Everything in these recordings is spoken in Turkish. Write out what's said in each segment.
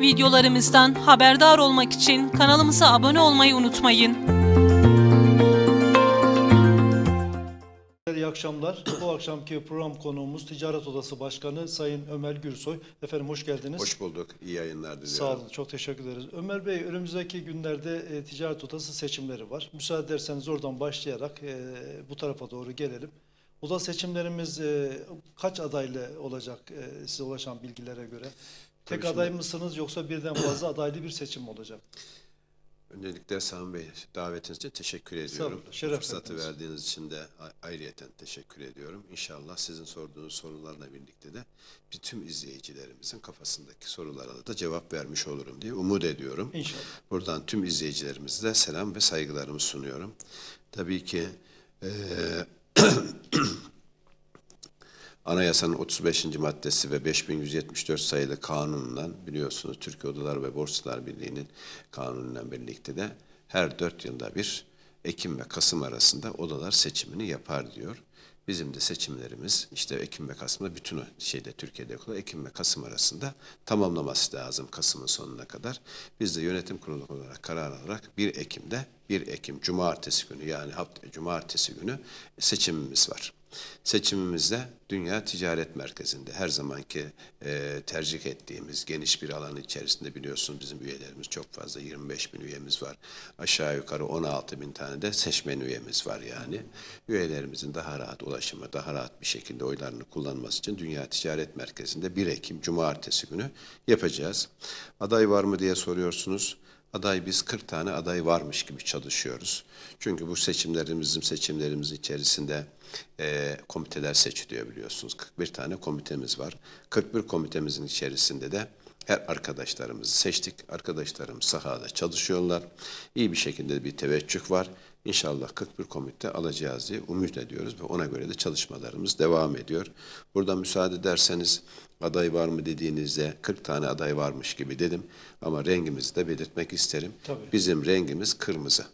Videolarımızdan haberdar olmak için kanalımıza abone olmayı unutmayın. İyi akşamlar. Bu akşamki program konuğumuz Ticaret Odası Başkanı Sayın Ömer Gürsoy. Efendim hoş geldiniz. Hoş bulduk. İyi yayınlar diliyorum. Sağ olun. Çok teşekkür ederiz. Ömer Bey önümüzdeki günlerde e, Ticaret Odası seçimleri var. Müsaade ederseniz oradan başlayarak e, bu tarafa doğru gelelim. Oda seçimlerimiz e, kaç adaylı olacak e, size ulaşan bilgilere göre? Tek Tabii aday şimdi- mısınız yoksa birden fazla adaylı bir seçim mi olacak? Öncelikle Sami Bey davetiniz için teşekkür ediyorum. olun, şeref Fırsatı verdiniz. verdiğiniz için de a- ayrıyeten teşekkür ediyorum. İnşallah sizin sorduğunuz sorularla birlikte de bütün izleyicilerimizin kafasındaki sorulara da cevap vermiş olurum diye umut ediyorum. İnşallah. Buradan tüm izleyicilerimize de selam ve saygılarımı sunuyorum. Tabii ki eee Anayasanın 35. maddesi ve 5174 sayılı kanunundan biliyorsunuz Türkiye Odalar ve Borsalar Birliği'nin kanunuyla birlikte de her dört yılda bir Ekim ve Kasım arasında odalar seçimini yapar diyor. Bizim de seçimlerimiz işte Ekim ve Kasım'da bütün şeyde Türkiye'de okula Ekim ve Kasım arasında tamamlaması lazım Kasım'ın sonuna kadar. Biz de yönetim kurulu olarak karar alarak 1 Ekim'de 1 Ekim Cumartesi günü yani hafta Cumartesi günü seçimimiz var. Seçimimizde Dünya Ticaret Merkezi'nde her zamanki e, tercih ettiğimiz geniş bir alan içerisinde biliyorsunuz bizim üyelerimiz çok fazla 25 bin üyemiz var. Aşağı yukarı 16 bin tane de seçmen üyemiz var yani. Üyelerimizin daha rahat ulaşımı, daha rahat bir şekilde oylarını kullanması için Dünya Ticaret Merkezi'nde 1 Ekim Cumartesi günü yapacağız. Aday var mı diye soruyorsunuz. Aday biz 40 tane aday varmış gibi çalışıyoruz. Çünkü bu seçimlerimizin seçimlerimiz içerisinde e, komiteler seçiliyor biliyorsunuz. 41 tane komitemiz var. 41 komitemizin içerisinde de her arkadaşlarımızı seçtik. Arkadaşlarımız sahada çalışıyorlar. İyi bir şekilde bir teveccüh var. İnşallah 41 komite alacağız diye umut ediyoruz ve ona göre de çalışmalarımız devam ediyor. Burada müsaade ederseniz aday var mı dediğinizde 40 tane aday varmış gibi dedim ama rengimizi de belirtmek isterim. Tabii. Bizim rengimiz kırmızı.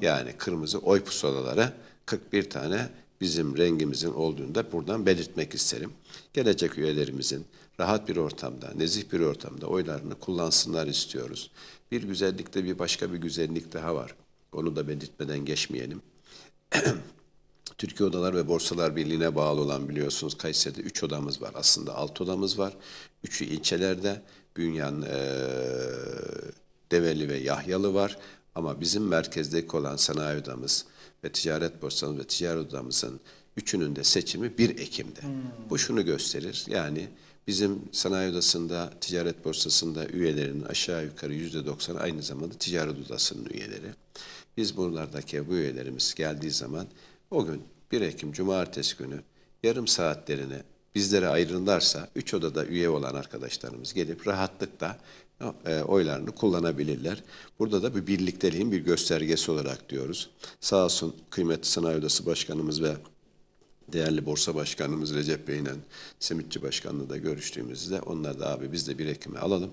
Yani kırmızı oy pusulalara 41 tane bizim rengimizin olduğunu da buradan belirtmek isterim. Gelecek üyelerimizin rahat bir ortamda, nezih bir ortamda oylarını kullansınlar istiyoruz. Bir güzellikte bir başka bir güzellik daha var. Onu da belirtmeden geçmeyelim. Türkiye Odalar ve Borsalar Birliği'ne bağlı olan biliyorsunuz Kayseri'de 3 odamız var. Aslında 6 odamız var. Üçü ilçelerde. Bünyan, eee Develi ve Yahyalı var. Ama bizim merkezdeki olan sanayi odamız ve ticaret borsamız ve ticaret odamızın üçünün de seçimi 1 Ekim'de. Bu şunu gösterir. Yani bizim sanayi odasında, ticaret borsasında üyelerinin aşağı yukarı yüzde doksanı aynı zamanda ticaret odasının üyeleri. Biz buralardaki bu üyelerimiz geldiği zaman o gün 1 Ekim Cumartesi günü yarım saatlerini bizlere ayrılırlarsa üç odada üye olan arkadaşlarımız gelip rahatlıkla e, oylarını kullanabilirler. Burada da bir birlikteliğin bir göstergesi olarak diyoruz. Sağ olsun kıymetli Sanayi Odası Başkanımız ve değerli borsa başkanımız Recep Bey'le Simitçi Başkanlığı da görüştüğümüzde onlar da abi biz de 1 Ekim'e alalım.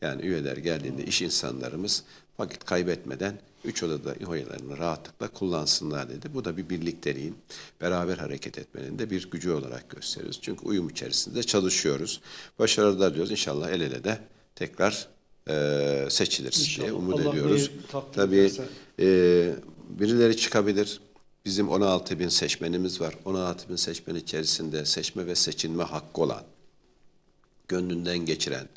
Yani üyeler geldiğinde iş insanlarımız vakit kaybetmeden üç odada oylarını rahatlıkla kullansınlar dedi. Bu da bir birlikteliğin, beraber hareket etmenin de bir gücü olarak gösteriyoruz. Çünkü uyum içerisinde çalışıyoruz. Başarılar diyoruz. İnşallah el ele de tekrar eee seçiliriz İnşallah. diye umut Allah ediyoruz. Tabii eee, birileri çıkabilir. Bizim 16 bin seçmenimiz var. 16 bin seçmen içerisinde seçme ve seçilme hakkı olan, gönlünden geçiren,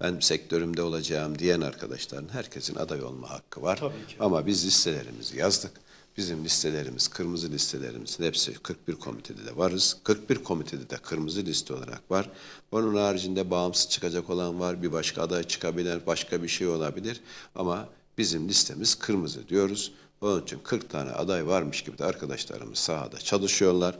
ben sektörümde olacağım diyen arkadaşların herkesin aday olma hakkı var. Tabii ki. Ama biz listelerimizi yazdık. Bizim listelerimiz, kırmızı listelerimizin hepsi 41 komitede de varız. 41 komitede de kırmızı liste olarak var. Onun haricinde bağımsız çıkacak olan var. Bir başka aday çıkabilir, başka bir şey olabilir. Ama bizim listemiz kırmızı diyoruz. Onun için 40 tane aday varmış gibi de arkadaşlarımız sahada çalışıyorlar.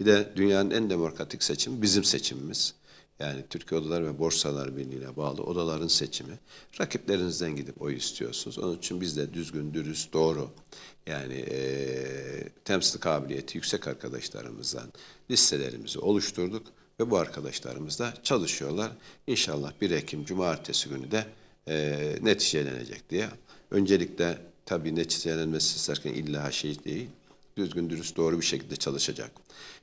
Bir de dünyanın en demokratik seçimi bizim seçimimiz. Yani Türkiye Odalar ve Borsalar Birliği'ne bağlı odaların seçimi. Rakiplerinizden gidip oy istiyorsunuz. Onun için biz de düzgün, dürüst, doğru yani eee temsil kabiliyeti yüksek arkadaşlarımızdan listelerimizi oluşturduk ve bu arkadaşlarımız da çalışıyorlar. İnşallah 1 Ekim Cumartesi günü de eee neticelenecek diye. Öncelikle tabii neticelenmesi isterken illa şey değil, düzgün, dürüst, doğru bir şekilde çalışacak.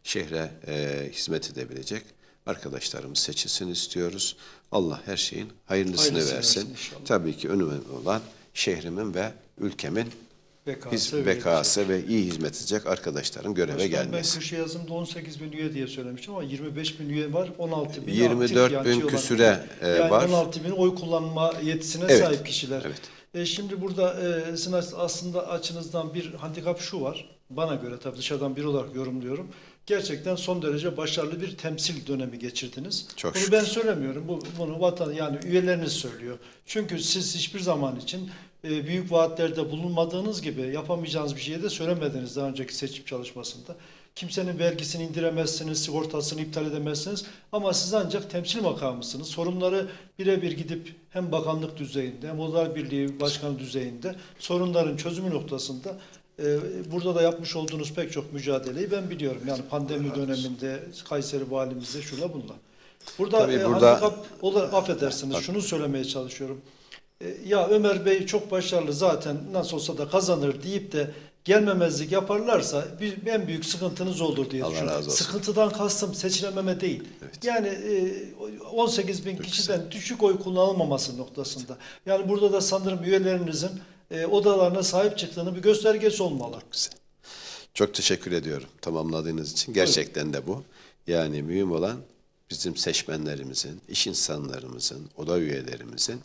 Şehre eee hizmet edebilecek arkadaşlarımız seçilsin istiyoruz. Allah her şeyin hayırlısını, Hayırlısını versin. versin inşallah. Tabii ki önemli olan şehrimin ve ülkemin Bekası, bekası ve iyi hizmet edecek arkadaşların göreve Başkan, gelmesi. Ben köşe yazımda 18 bin üye diye söylemiştim ama 25 bin üye var. 16 bin 24 aktif bin olan- küsüre, e, yani var. 16 bin oy kullanma yetisine Evet, sahip kişiler. evet. E, şimdi burada e, sizin aslında açınızdan bir handikap şu var. Bana göre tabii dışarıdan biri olarak yorumluyorum. Gerçekten son derece başarılı bir temsil dönemi geçirdiniz. Çok Bunu şükür. ben söylemiyorum. Bu, bunu vatan yani üyeleriniz söylüyor. Çünkü siz hiçbir zaman için e, büyük vaatlerde bulunmadığınız gibi yapamayacağınız bir şeyi de söylemediniz daha önceki seçim çalışmasında. Kimsenin vergisini indiremezsiniz, sigortasını iptal edemezsiniz ama siz ancak temsil makamısınız. Sorunları birebir gidip hem bakanlık düzeyinde hem Odalar Birliği Başkanı düzeyinde sorunların çözümü noktasında burada da yapmış olduğunuz pek çok mücadeleyi ben biliyorum. Yani pandemi döneminde Kayseri valimizde şuna bununla. Burada, Tabii e, burada- handikap olarak affedersiniz şunu söylemeye çalışıyorum. E, ya Ömer Bey çok başarılı zaten nasıl olsa da kazanır deyip de gelmemezlik yaparlarsa bir, en büyük sıkıntınız olur diye Allah düşünüyorum. razı olsun. Sıkıntıdan kastım seçilememe değil. Evet. Yani e, 18 bin Çok kişiden düşük oy kullanılmaması noktasında. Yani burada da sanırım üyelerinizin e, odalarına sahip çıktığını bir göstergesi olmalı. Güzel. Çok teşekkür ediyorum tamamladığınız için. Gerçekten de bu. Yani mühim olan bizim seçmenlerimizin, iş insanlarımızın, oda üyelerimizin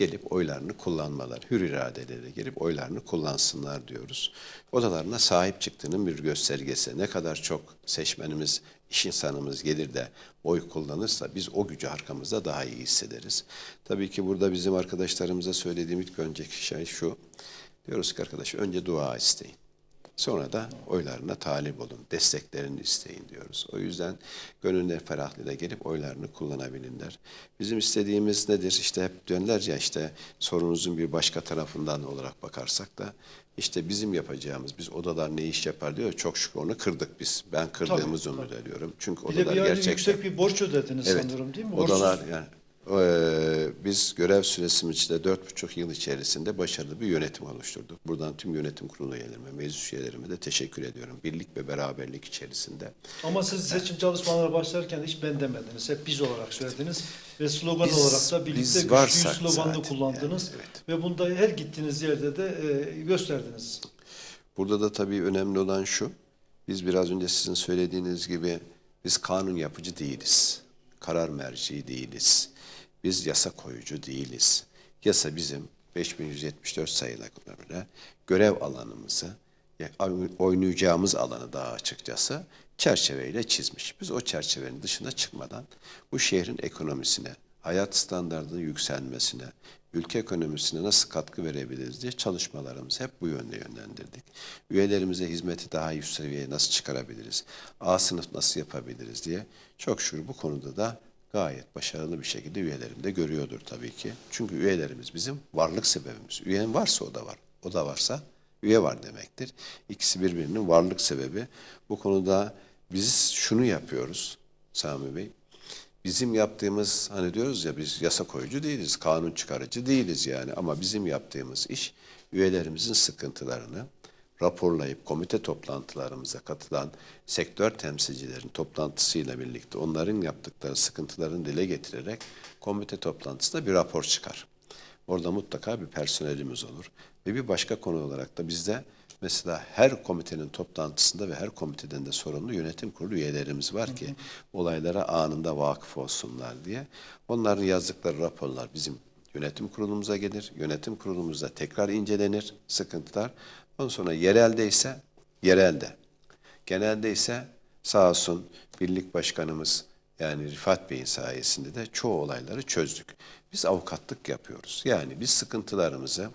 gelip oylarını kullanmaları, hür iradeleri gelip oylarını kullansınlar diyoruz. Odalarına sahip çıktığının bir göstergesi. Ne kadar çok seçmenimiz, iş insanımız gelir de oy kullanırsa biz o gücü arkamızda daha iyi hissederiz. Tabii ki burada bizim arkadaşlarımıza söylediğim ilk önceki şey şu. Diyoruz ki arkadaş önce dua isteyin. Sonra da oylarına talip olun, desteklerini isteyin diyoruz. O yüzden gönülleri ferahlığıyla gelip oylarını kullanabilirler. Bizim istediğimiz nedir? İşte hep dönler ya işte sorunuzun bir başka tarafından olarak bakarsak da işte bizim yapacağımız, biz odalar ne iş yapar diyor. Çok şükür onu kırdık biz. Ben kırdığımızı Tabii, umut ediyorum. Çünkü Bir de odalar bir aylık gerçekten... yüksek bir borç ödediniz Evet. sanırım değil mi? Odalar yani eee, biz görev süresimiz içinde dört buçuk yıl içerisinde başarılı bir yönetim oluşturduk. Buradan tüm yönetim kurulu üyelerime, meclis üyelerime de teşekkür ediyorum. Birlik ve beraberlik içerisinde. Ama siz seçim çalışmalarına başlarken hiç ben demediniz. Hep biz olarak söylediniz. Ve slogan Biz- olarak da birlikte varsak sloganını kullandınız. yani, evet. Ve bunda her gittiğiniz yerde de e, gösterdiniz. Burada da tabii önemli olan şu, biz biraz önce sizin söylediğiniz gibi biz kanun yapıcı değiliz. Karar merci değiliz. Biz yasa koyucu değiliz. Yasa bizim 5174 sayıla göre görev alanımızı, ya- oynayacağımız alanı daha açıkçası çerçeveyle çizmiş. Biz o çerçevenin dışına çıkmadan bu şehrin ekonomisine, hayat standartının yükselmesine, ülke ekonomisine nasıl katkı verebiliriz diye çalışmalarımızı hep bu yönde yönlendirdik. Üyelerimize hizmeti daha üst seviyeye nasıl çıkarabiliriz, A sınıf nasıl yapabiliriz diye çok şükür bu konuda da gayet başarılı bir şekilde üyelerim de görüyordur tabii ki. Çünkü üyelerimiz bizim varlık sebebimiz. Üyen varsa o da var. O da varsa üye var demektir. İkisi birbirinin varlık sebebi. Bu konuda biz şunu yapıyoruz Sami Bey. Bizim yaptığımız hani diyoruz ya biz yasa koyucu değiliz, kanun çıkarıcı değiliz yani ama bizim yaptığımız iş üyelerimizin sıkıntılarını raporlayıp komite toplantılarımıza katılan sektör temsilcilerin toplantısıyla birlikte onların yaptıkları sıkıntılarını dile getirerek komite toplantısında bir rapor çıkar. Orada mutlaka bir personelimiz olur. Ve bir başka konu olarak da bizde mesela her komitenin toplantısında ve her komiteden de sorumlu yönetim kurulu üyelerimiz var ki olaylara anında vakıf olsunlar diye. Onların yazdıkları raporlar bizim yönetim kurulumuza gelir. Yönetim kurulumuzda tekrar incelenir sıkıntılar. Ondan sonra yerelde ise yerelde. Genelde ise sağ olsun birlik başkanımız yani Rifat Bey'in sayesinde de çoğu olayları çözdük. Biz avukatlık yapıyoruz. Yani biz sıkıntılarımızı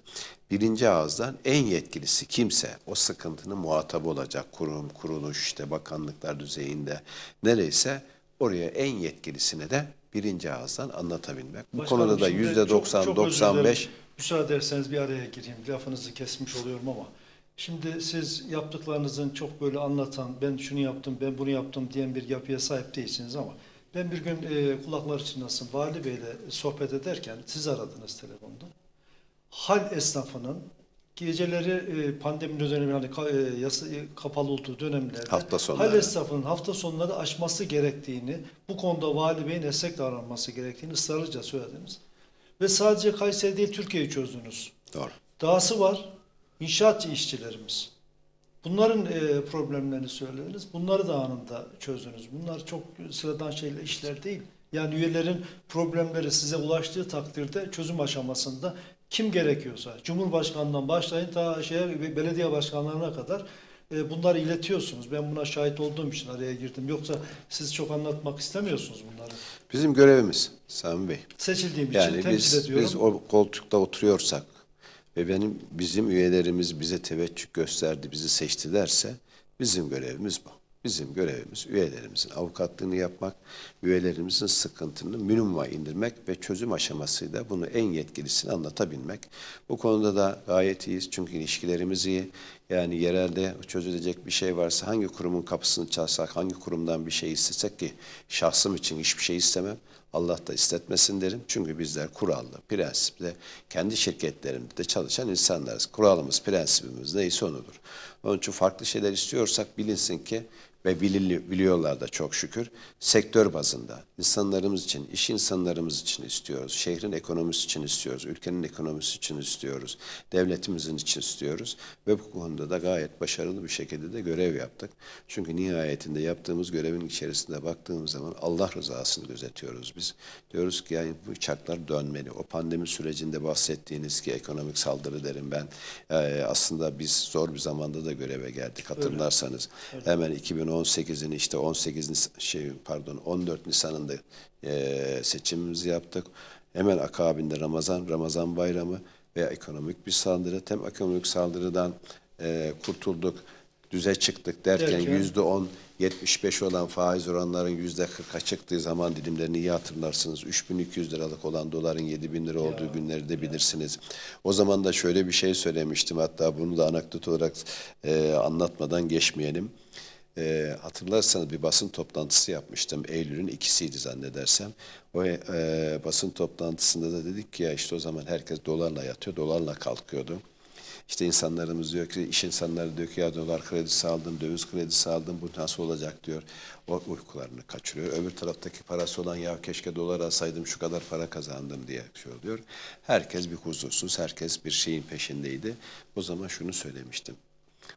birinci ağızdan en yetkilisi kimse o sıkıntının muhatabı olacak kurum, kuruluş, işte bakanlıklar düzeyinde nereyse oraya en yetkilisine de birinci ağızdan anlatabilmek. Bu Başkanım, konuda da yüzde çok- çok özür 90-95 dilerim. Müsaade ederseniz bir araya gireyim. Lafınızı kesmiş oluyorum ama. Şimdi siz yaptıklarınızın çok böyle anlatan, ben şunu yaptım, ben bunu yaptım diyen bir yapıya sahip değilsiniz ama ben bir gün e, kulaklar çınlasın Vali Bey'le sohbet ederken siz aradınız telefonda. Hal esnafının geceleri e, pandemi dönemi yani ka- e, e, kapalı olduğu dönemlerde Hafta sonları. hal esnafının hafta sonları açması gerektiğini, bu konuda vali beyin esnek davranması gerektiğini ısrarlıca söylediniz. Ve sadece Kayseri değil Türkiye'yi çözdünüz. Doğru. Dahası var inşaatçı işçilerimiz. Bunların e, problemlerini söylediniz. Bunları da anında çözdünüz. Bunlar çok sıradan şeyler, işler değil. Yani üyelerin problemleri size ulaştığı takdirde çözüm aşamasında kim gerekiyorsa, Cumhurbaşkanından başlayın ta şeye, belediye başkanlarına kadar e, bunları iletiyorsunuz. Ben buna şahit olduğum için araya girdim. Yoksa siz çok anlatmak istemiyorsunuz bunları. Bizim görevimiz Sami Bey. Seçildiğim için Yani temsil biz, ediyorum. biz o koltukta oturuyorsak ve benim bizim üyelerimiz bize teveccüh gösterdi, bizi seçtilerse bizim görevimiz bu. Bizim görevimiz üyelerimizin avukatlığını yapmak, üyelerimizin sıkıntını minimuma indirmek ve çözüm aşamasıyla bunu en yetkilisine anlatabilmek. Bu konuda da gayet iyiyiz çünkü ilişkilerimiz iyi. Yani yerelde çözülecek bir şey varsa hangi kurumun kapısını çalsak, hangi kurumdan bir şey istesek ki şahsım için hiçbir şey istemem. Allah da istetmesin derim. Çünkü bizler kurallı, prensipli, kendi şirketlerimizde çalışan insanlarız. Kuralımız, prensibimiz neyse onudur. Onun için farklı şeyler istiyorsak bilinsin ki ve biliyorlar da çok şükür. Sektör bazında insanlarımız için, iş insanlarımız için istiyoruz. Şehrin ekonomisi için istiyoruz. Ülkenin ekonomisi için istiyoruz. Devletimizin için istiyoruz. Ve bu konuda da gayet başarılı bir şekilde de görev yaptık. Çünkü nihayetinde yaptığımız görevin içerisinde baktığımız zaman Allah rızasını gözetiyoruz biz. Diyoruz ki yani bu uçaklar dönmeli. O pandemi sürecinde bahsettiğiniz ki ekonomik saldırı derim ben. Ee, aslında biz zor bir zamanda da göreve geldik hatırlarsanız. Hemen 2018'in işte 18 Nis- şey pardon 14 Nisan'ında e, seçimimizi yaptık. Hemen akabinde Ramazan, Ramazan bayramı veya ekonomik bir saldırı. Hem ekonomik saldırıdan e, kurtulduk, düze çıktık derken yüzde on 75 olan faiz oranların yüzde 40'a çıktığı zaman dilimlerini iyi hatırlarsınız. 3200 liralık olan doların 7000 lira olduğu günleri de bilirsiniz. O zaman da şöyle bir şey söylemiştim. Hatta bunu da anekdot olarak e, anlatmadan geçmeyelim. E, hatırlarsanız bir basın toplantısı yapmıştım. Eylül'ün ikisiydi zannedersem. O e, basın toplantısında da dedik ki ya işte o zaman herkes dolarla yatıyor, dolarla kalkıyordu. İşte insanlarımız diyor ki, iş insanları diyor ki ya dolar kredisi aldım, döviz kredisi aldım, bu nasıl olacak diyor. O uykularını kaçırıyor. Öbür taraftaki parası olan ya keşke dolar alsaydım şu kadar para kazandım diye şey oluyor. Herkes bir huzursuz, herkes bir şeyin peşindeydi. O zaman şunu söylemiştim.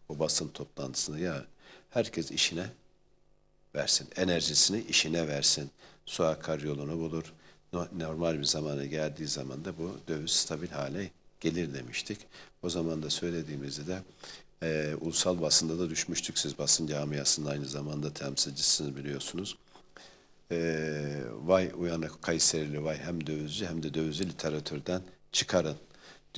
O basın toplantısında ya herkes işine versin. Enerjisini işine versin. Su akar yolunu bulur. No- Normal bir zamana geldiği zaman da bu döviz stabil hale gelir demiştik. O zaman da söylediğimizde de e, ulusal basında da düşmüştük. Siz basın camiasının aynı zamanda temsilcisiniz biliyorsunuz. E, vay uyanık Kayserili vay hem dövizci hem de dövizci literatürden çıkarın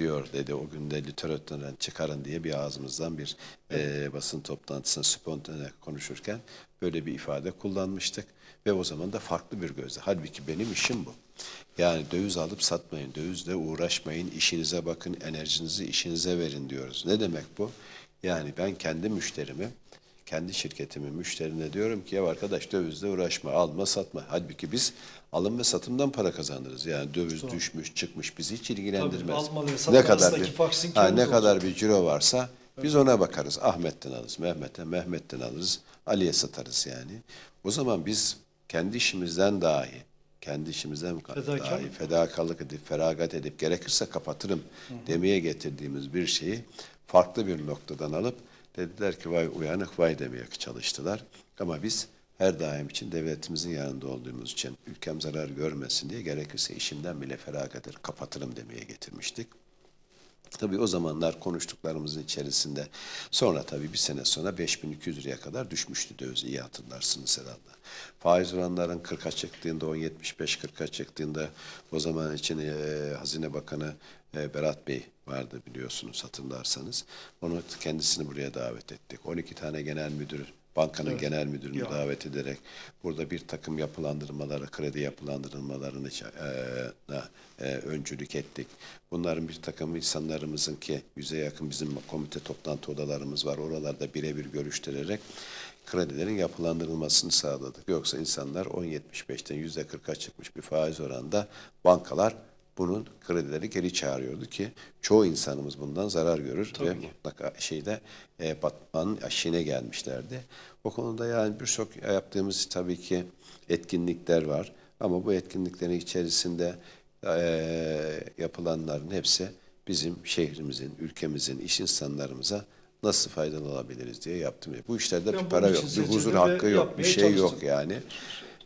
diyor dedi. O günde literatürden çıkarın diye bir ağzımızdan bir e, basın toplantısında spontane konuşurken böyle bir ifade kullanmıştık. Ve o zaman da farklı bir gözle. Halbuki benim işim bu. Yani döviz alıp satmayın, dövizle uğraşmayın, işinize bakın, enerjinizi işinize verin diyoruz. Ne demek bu? Yani ben kendi müşterimi, kendi şirketimin müşterine diyorum ki ya arkadaş dövizle uğraşma, alma satma. Halbuki biz alım ve satımdan para kazanırız. Yani döviz düşmüş, çıkmış bizi hiç ilgilendirmez. ve ne kadar bir, ha, ne kadar bir ciro varsa biz ona bakarız. Ahmet'ten alırız, Mehmet'ten, Mehmet'ten alırız, Ali'ye satarız yani. O zaman biz kendi işimizden dahi, kendi işimizden dahi fedakarlık edip, feragat edip gerekirse kapatırım demeye getirdiğimiz bir şeyi farklı bir noktadan alıp dediler ki vay uyanık vay demeye çalıştılar. Ama biz her daim için devletimizin yanında olduğumuz için ülkem zarar görmesin diye gerekirse işimden bile feragat eder, kapatırım demeye getirmiştik. Tabii o zamanlar konuştuklarımızın içerisinde sonra tabii bir sene sonra 5200 liraya kadar düşmüştü döviz iyi hatırlarsınız herhalde. Faiz oranların 40'a çıktığında 10.75-40'a çıktığında o zaman için e, Hazine Bakanı e, Berat Bey vardı biliyorsunuz hatırlarsanız. Onu kendisini buraya davet ettik. 12 tane genel müdür bankanın genel müdürünü Ya. davet ederek burada bir takım yapılandırmaları, kredi yapılandırmalarını e, e, öncülük ettik. Bunların bir takım insanlarımızın ki yüze yakın bizim komite toplantı odalarımız var. Oralarda birebir görüştürerek kredilerin yapılandırılmasını sağladık. Yoksa insanlar 10.75'ten %40'a çıkmış bir faiz oranında bankalar bunun kredileri geri çağırıyordu ki çoğu insanımız bundan zarar görür ve Tabii ki. mutlaka şeyde e, batmanın aşine gelmişlerdi. O konuda yani birçok yaptığımız tabii ki etkinlikler var ama bu etkinliklerin içerisinde e, yapılanların hepsi bizim şehrimizin, ülkemizin, iş insanlarımıza nasıl faydalı olabiliriz diye yaptım. Bu işlerde Ben bir para yok, bir huzur hakkı ve yok, bir şey yok çalıştım. yani.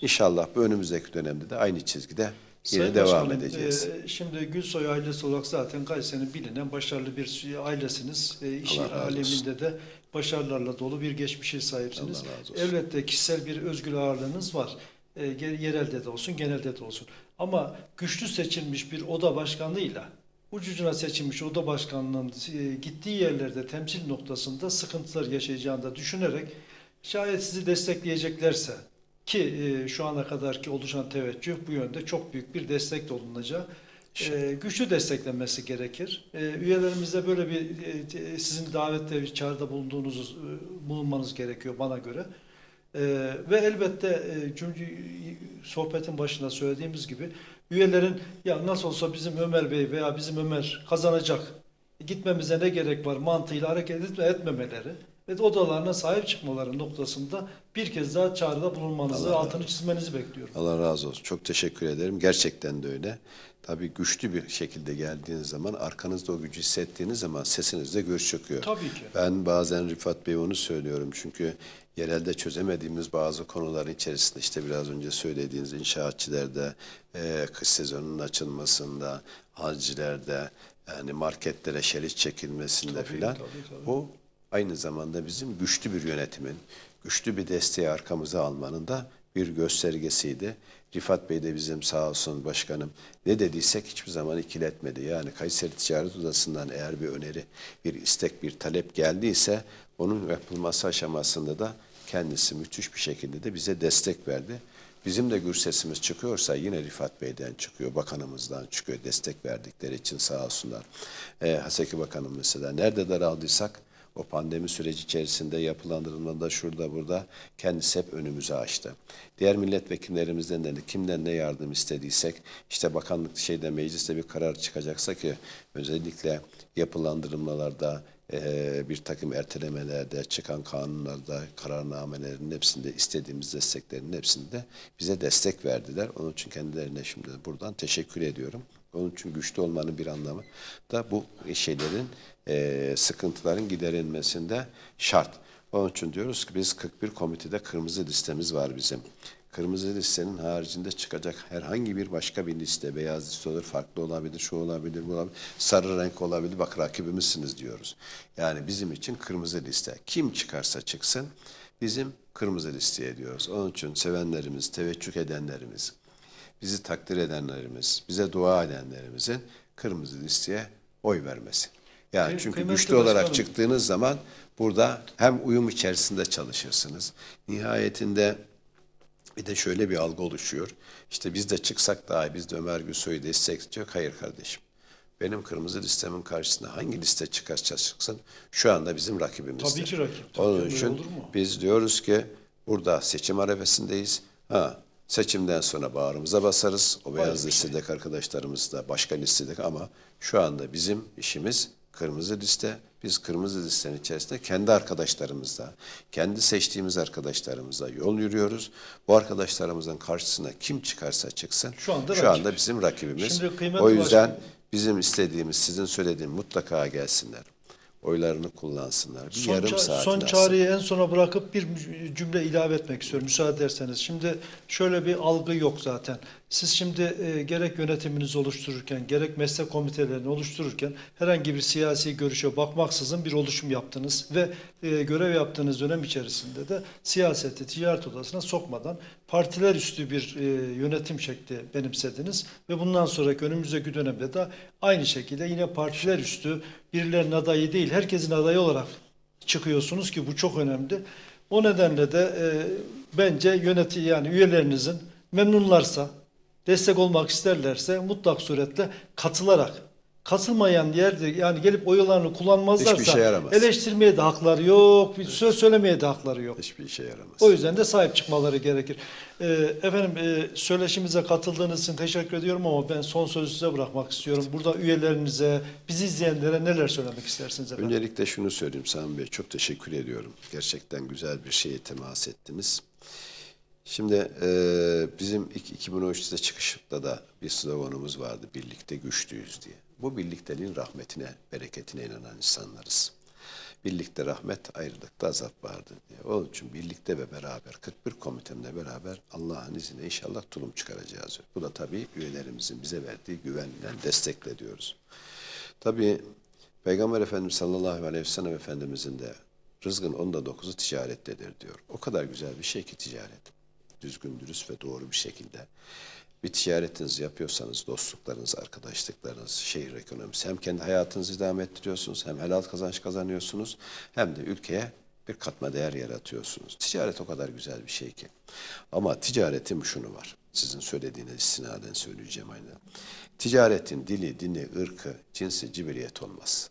İnşallah bu önümüzdeki dönemde de aynı çizgide yine Sayın devam Başkanım, edeceğiz. e, şimdi Gülsoy ailesi olarak zaten Kayseri'nin bilinen başarılı bir ailesiniz. E, iş olsun. aleminde de başarılarla dolu bir geçmişe sahipsiniz. Elbette kişisel bir özgür ağırlığınız var. E, yerelde de olsun, genelde de olsun. Ama güçlü seçilmiş bir oda başkanlığıyla ucucuna seçilmiş oda başkanlığının e, gittiği yerlerde temsil noktasında sıkıntılar yaşayacağını da düşünerek şayet sizi destekleyeceklerse ki e, şu ana kadarki oluşan teveccüh bu yönde çok büyük bir destek de olunacağı e, güçlü desteklenmesi gerekir. E, üyelerimize böyle bir e, sizin davette bir çağrıda bulunduğunuzu e, bulunmanız gerekiyor bana göre. E, ve elbette e, çünkü sohbetin başında söylediğimiz gibi üyelerin ya nasıl olsa bizim Ömer Bey veya bizim Ömer kazanacak gitmemize ne gerek var mantığıyla hareket etme, etmemeleri ve odalarına sahip çıkmaları noktasında bir kez daha çağrıda bulunmanızı, Allah altını çizmenizi bekliyorum. Allah razı olsun. Çok teşekkür ederim. Gerçekten de öyle. Tabii güçlü bir şekilde geldiğiniz zaman, arkanızda o gücü hissettiğiniz zaman sesinizde göz çıkıyor. Tabii ki. Ben bazen Rifat Bey onu söylüyorum çünkü yerelde çözemediğimiz bazı konuların içerisinde işte biraz önce söylediğiniz inşaatçilerde, e, kış sezonunun açılmasında, hacilerde, yani marketlere şerit çekilmesinde Tabii, filan tabii, tabii. bu aynı zamanda bizim güçlü bir yönetimin, güçlü bir desteği arkamıza almanın da bir göstergesiydi. Rifat Bey de bizim sağ olsun başkanım ne dediysek hiçbir zaman ikiletmedi. Yani Kayseri Ticaret Odası'ndan eğer bir öneri, bir istek, bir talep geldiyse onun yapılması aşamasında da kendisi müthiş bir şekilde de bize destek verdi. Bizim de gür sesimiz çıkıyorsa yine Rifat Bey'den çıkıyor, bakanımızdan çıkıyor destek verdikleri için sağ olsunlar. Ee, Haseki Bakanım mesela nerede daraldıysak o pandemi süreci içerisinde yapılandırılmada şurada burada kendisi hep önümüzü açtı. Diğer milletvekillerimizden de kimden ne yardım istediysek işte bakanlık şeyde mecliste bir karar çıkacaksa ki özellikle yapılandırılmalarda eee, bir takım ertelemelerde çıkan kanunlarda kararnamelerin hepsinde istediğimiz desteklerin hepsinde bize destek verdiler. Onun için kendilerine şimdi buradan teşekkür ediyorum. Onun için güçlü olmanın bir anlamı da bu şeylerin eee, sıkıntıların giderilmesinde şart. Onun için diyoruz ki biz 41 komitede kırmızı listemiz var bizim. Kırmızı listenin haricinde çıkacak herhangi bir başka bir liste, beyaz liste olur, farklı olabilir, şu olabilir, bu olabilir, sarı renk olabilir, bak rakibimizsiniz diyoruz. Yani bizim için kırmızı liste. Kim çıkarsa çıksın bizim kırmızı listeye diyoruz. Onun için sevenlerimiz, teveccüh edenlerimiz, bizi takdir edenlerimiz, bize dua edenlerimizin kırmızı listeye oy vermesi. Yani Kıy- çünkü güçlü olarak başkanım. çıktığınız zaman burada hem uyum içerisinde çalışırsınız. Nihayetinde bir de şöyle bir algı oluşuyor. İşte biz de çıksak daha biz de Ömer Gülsoy'u destekliyor. Hayır kardeşim. Benim kırmızı listemin karşısında hangi liste çıkarsa çıksın şu anda bizim rakibimizdir. Tabii ki rakip. Tabii Onun için biz diyoruz ki burada seçim arefesindeyiz. Ha, seçimden sonra bağrımıza basarız. O beyaz listedeki arkadaşlarımız da başka listedeki ama şu anda bizim işimiz kırmızı liste. Biz kırmızı listenin içerisinde kendi arkadaşlarımızla, kendi seçtiğimiz arkadaşlarımızla yol yürüyoruz. Bu arkadaşlarımızın karşısına kim çıkarsa çıksın Şu anda şu anda bizim rakibimiz. O yüzden başkanım- bizim istediğimiz, sizin söylediğiniz mutlaka gelsinler. Oylarını kullansınlar. Bir Son, yarım saat son çağrıyı en sona bırakıp bir cümle ilave etmek istiyorum müsaade ederseniz. Şimdi şöyle bir algı yok zaten. Siz şimdi e, gerek yönetiminizi oluştururken gerek meslek komitelerini oluştururken herhangi bir siyasi görüşe bakmaksızın bir oluşum yaptınız ve e, görev yaptığınız dönem içerisinde de siyaseti ticaret odasına sokmadan partiler üstü bir e, yönetim şekli benimsediniz ve bundan sonraki önümüzdeki dönemde de aynı şekilde yine partiler üstü birilerinin adayı değil herkesin adayı olarak çıkıyorsunuz ki bu çok önemli. O nedenle de e, bence yöneti yani üyelerinizin memnunlarsa, destek olmak isterlerse mutlak suretle katılarak katılmayan yerde yani gelip oylarını kullanmazlarsa Hiçbir işe yaramaz. eleştirmeye de hakları yok, bir söz söylemeye de hakları yok. Hiçbir işe yaramaz. O yüzden de sahip çıkmaları gerekir. Ee, efendim e, söyleşimize katıldığınız için teşekkür ediyorum ama ben son sözü size bırakmak istiyorum. Burada üyelerinize, bizi izleyenlere neler söylemek istersiniz efendim? Öncelikle şunu söyleyeyim Sami Bey, çok teşekkür ediyorum. Gerçekten güzel bir şeye temas ettiniz. Şimdi e, bizim ilk 2013'te çıkışta da bir sloganımız vardı, birlikte güçlüyüz diye. Bu birlikteliğin rahmetine, bereketine inanan insanlarız. Birlikte rahmet, ayrılıkta azap vardı diye. Onun için birlikte ve beraber, 41 komitemle beraber Allah'ın izniyle inşallah tulum çıkaracağız. Bu da tabii üyelerimizin bize verdiği güvenle destekle diyoruz. Tabii Peygamber Efendimiz sallallahu aleyhi ve sellem Efendimizin de rızkın onda dokuzu ticarettedir diyor. O kadar güzel bir şey ki ticaret. Düzgün, dürüst ve doğru bir şekilde bir ticaretinizi yapıyorsanız dostluklarınız, arkadaşlıklarınız, şehir ekonomisi hem kendi hayatınızı idame ettiriyorsunuz hem helal kazanç kazanıyorsunuz hem de ülkeye bir katma değer yaratıyorsunuz. Ticaret o kadar güzel bir şey ki. Ama ticaretin şunu var. Sizin söylediğiniz istinaden söyleyeceğim aynen. Ticaretin dili, dini, ırkı, cinsi, cibiliyet olmaz.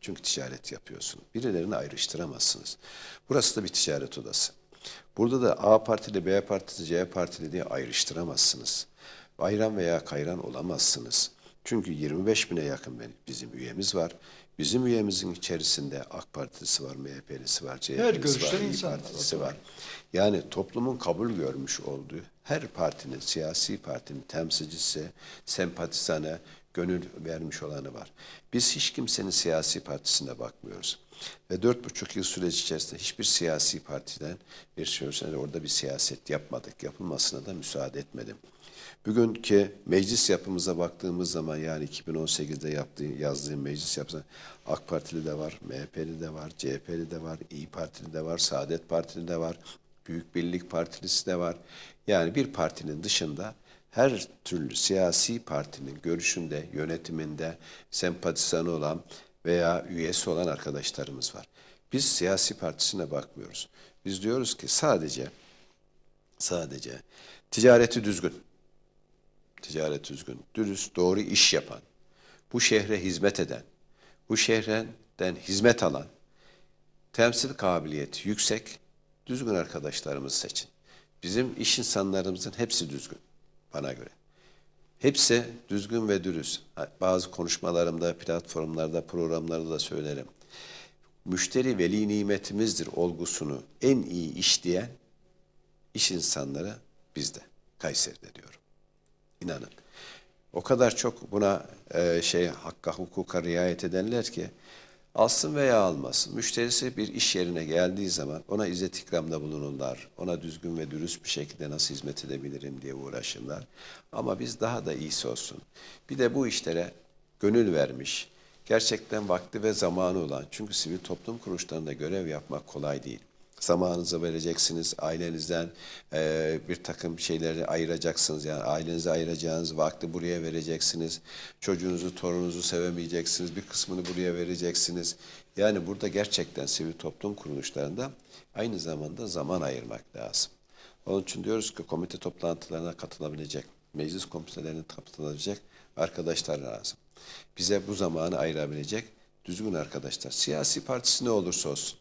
Çünkü ticaret yapıyorsun. Birilerini ayrıştıramazsınız. Burası da bir ticaret odası. Burada da A partili, B partili, C partili diye ayrıştıramazsınız. Ayran veya kayran olamazsınız. Çünkü 25 bine yakın bizim üyemiz var. Bizim üyemizin içerisinde AK Partilisi var, MHP'lisi var, CHP'lisi var, İYİ insan var, Partisi var. Yani toplumun kabul görmüş olduğu her partinin, siyasi partinin temsilcisi, sempatizanı, gönül vermiş olanı var. Biz hiç kimsenin siyasi partisine bakmıyoruz. Ve dört buçuk yıl süreç içerisinde hiçbir siyasi partiden bir şey orada bir siyaset yapmadık. Yapılmasına da müsaade etmedim. Bugünkü meclis yapımıza baktığımız zaman yani 2018'de yaptığı, yazdığım meclis yapısına AK Partili de var, MHP'li de var, CHP'li de var, İyi Partili de var, Saadet Partili de var, Büyük Birlik Partilisi de var. Yani bir partinin dışında her türlü siyasi partinin görüşünde, yönetiminde sempatizanı olan veya üyesi olan arkadaşlarımız var. Biz siyasi partisine bakmıyoruz. Biz diyoruz ki sadece sadece ticareti düzgün, ticaret düzgün, dürüst, doğru iş yapan, bu şehre hizmet eden, bu şehirden hizmet alan, temsil kabiliyeti yüksek, düzgün arkadaşlarımızı seçin. Bizim iş insanlarımızın hepsi düzgün bana göre. Hepsi düzgün ve dürüst. Bazı konuşmalarımda, platformlarda, programlarda da söylerim. Müşteri veli nimetimizdir olgusunu en iyi işleyen iş insanları bizde, Kayseri'de diyorum. İnanın. O kadar çok buna e, şey hakka hukuka riayet edenler ki alsın veya almasın. Müşterisi bir iş yerine geldiği zaman ona izzet ikramda bulunurlar. Ona düzgün ve dürüst bir şekilde nasıl hizmet edebilirim diye uğraşırlar. Ama biz daha da iyisi olsun. Bir de bu işlere gönül vermiş, gerçekten vakti ve zamanı olan. Çünkü sivil toplum kuruluşlarında görev yapmak kolay değil. Zamanınızı vereceksiniz, ailenizden e, bir takım şeyleri ayıracaksınız. Yani ailenize ayıracağınız vakti buraya vereceksiniz. Çocuğunuzu, torununuzu sevemeyeceksiniz. Bir kısmını buraya vereceksiniz. Yani burada gerçekten sivil toplum kuruluşlarında aynı zamanda zaman ayırmak lazım. Onun için diyoruz ki komite toplantılarına katılabilecek, meclis komitelerine katılabilecek arkadaşlar lazım. Bize bu zamanı ayırabilecek düzgün arkadaşlar. Siyasi partisi ne olursa olsun,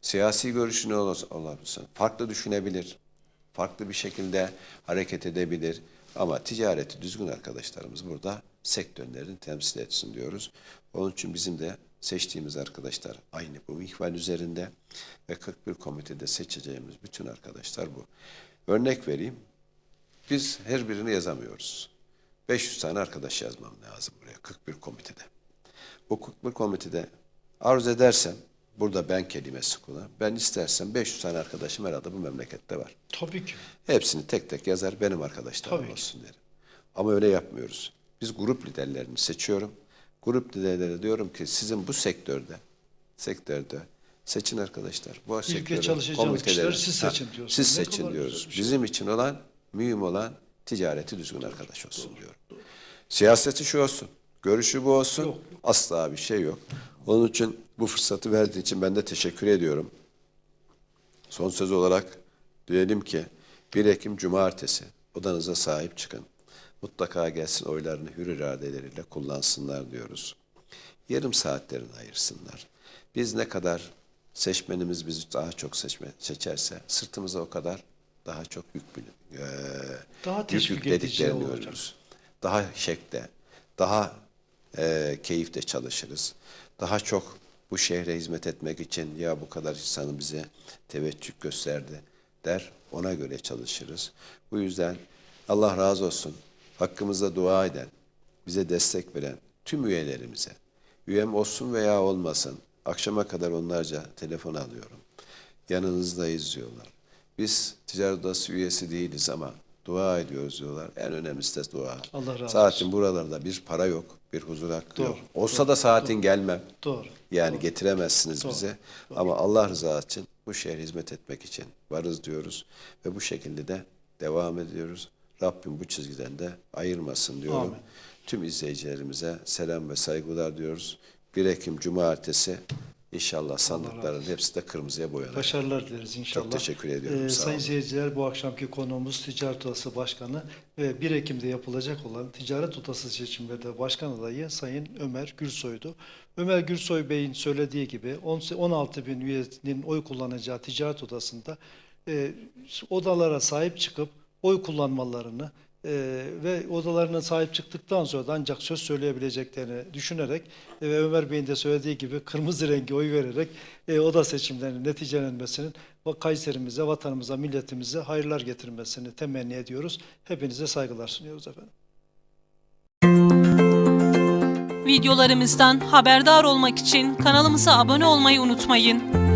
siyasi görüşü ne olursa farklı düşünebilir, farklı bir şekilde hareket edebilir. Ama ticareti düzgün arkadaşlarımız burada sektörlerini temsil etsin diyoruz. Onun için bizim de seçtiğimiz arkadaşlar aynı bu ihval üzerinde ve 41 komitede seçeceğimiz bütün arkadaşlar bu. Örnek vereyim. Biz her birini yazamıyoruz. 500 tane arkadaş yazmam lazım buraya 41 komitede. Bu 41 komitede arzu edersem burada ben kelimesi kullan. Ben istersem 500 tane arkadaşım herhalde bu memlekette var. Tabii ki. Hepsini tek tek yazar benim arkadaşlarım Tabii ki. olsun derim. Ama öyle yapmıyoruz. Biz grup liderlerini seçiyorum. Grup liderlere diyorum ki sizin bu sektörde sektörde seçin arkadaşlar. Bu sektörün çalışacağınız kişileri komiteleri- siz seçin diyorsunuz. Siz Ne seçin diyoruz. şey. Bizim için olan, mühim olan ticareti düzgün arkadaş olsun diyorum. Siyaseti şu olsun, görüşü bu olsun. Yok, Asla bir şey yok. Onun için bu fırsatı verdiği için ben de teşekkür ediyorum. Son söz olarak diyelim ki 1 Ekim Cumartesi odanıza sahip çıkın. mutlaka gelsin oylarını hür iradeleriyle kullansınlar diyoruz. Yarım saatlerini ayırsınlar. Biz ne kadar seçmenimiz bizi daha çok seçme, seçerse sırtımıza o kadar daha çok yük, bil- eee, Daha yük teşvik edici yüklediklerini olacak. görürüz. Daha şekle, daha eee keyifle çalışırız. Daha çok bu şehre hizmet etmek için ya bu kadar insanın bize teveccüh gösterdi der. Ona göre çalışırız. Bu yüzden Allah razı olsun. Hakkımızda dua eden, bize destek veren tüm üyelerimize, üyem olsun veya olmasın, akşama kadar onlarca telefon alıyorum. Yanınızdayız diyorlar. Biz ticaret odası üyesi değiliz ama dua ediyoruz diyorlar. En önemlisi de dua. Allah razı Saatin buralarda bir para yok, bir huzur hakkı Doğru, yok. Olsa da saatin gelmem. Doğru. Yani getiremezsiniz Doğru, bize. Ama Allah rızası için bu şehre hizmet etmek için varız diyoruz. Ve bu şekilde de devam ediyoruz. Rabbim bu çizgiden de ayırmasın diyorum. Amin. Tüm izleyicilerimize selam ve saygılar diyoruz. 1 Ekim Cumartesi inşallah sandıkların hepsi de kırmızıya boyanacak. Başarılar dileriz inşallah. Çok teşekkür ediyorum, Ee, sayın seyirciler bu akşamki konuğumuz Ticaret Odası Başkanı ve 1 Ekim'de yapılacak olan Ticaret Odası seçimlerinde başkan adayı Sayın Ömer Gürsoy'du. Ömer Gürsoy Bey'in söylediği gibi 10 16 bin üyenin oy kullanacağı Ticaret Odası'nda e, odalara sahip çıkıp oy kullanmalarını e, ve odalarına sahip çıktıktan sonra da ancak söz söyleyebileceklerini düşünerek e, ve Ömer Bey'in de söylediği gibi kırmızı rengi oy vererek e, oda seçimlerinin neticelenmesinin Kayserimize, vatanımıza, milletimize hayırlar getirmesini temenni ediyoruz. Hepinize saygılar sunuyoruz efendim. Videolarımızdan haberdar olmak için kanalımıza abone olmayı unutmayın.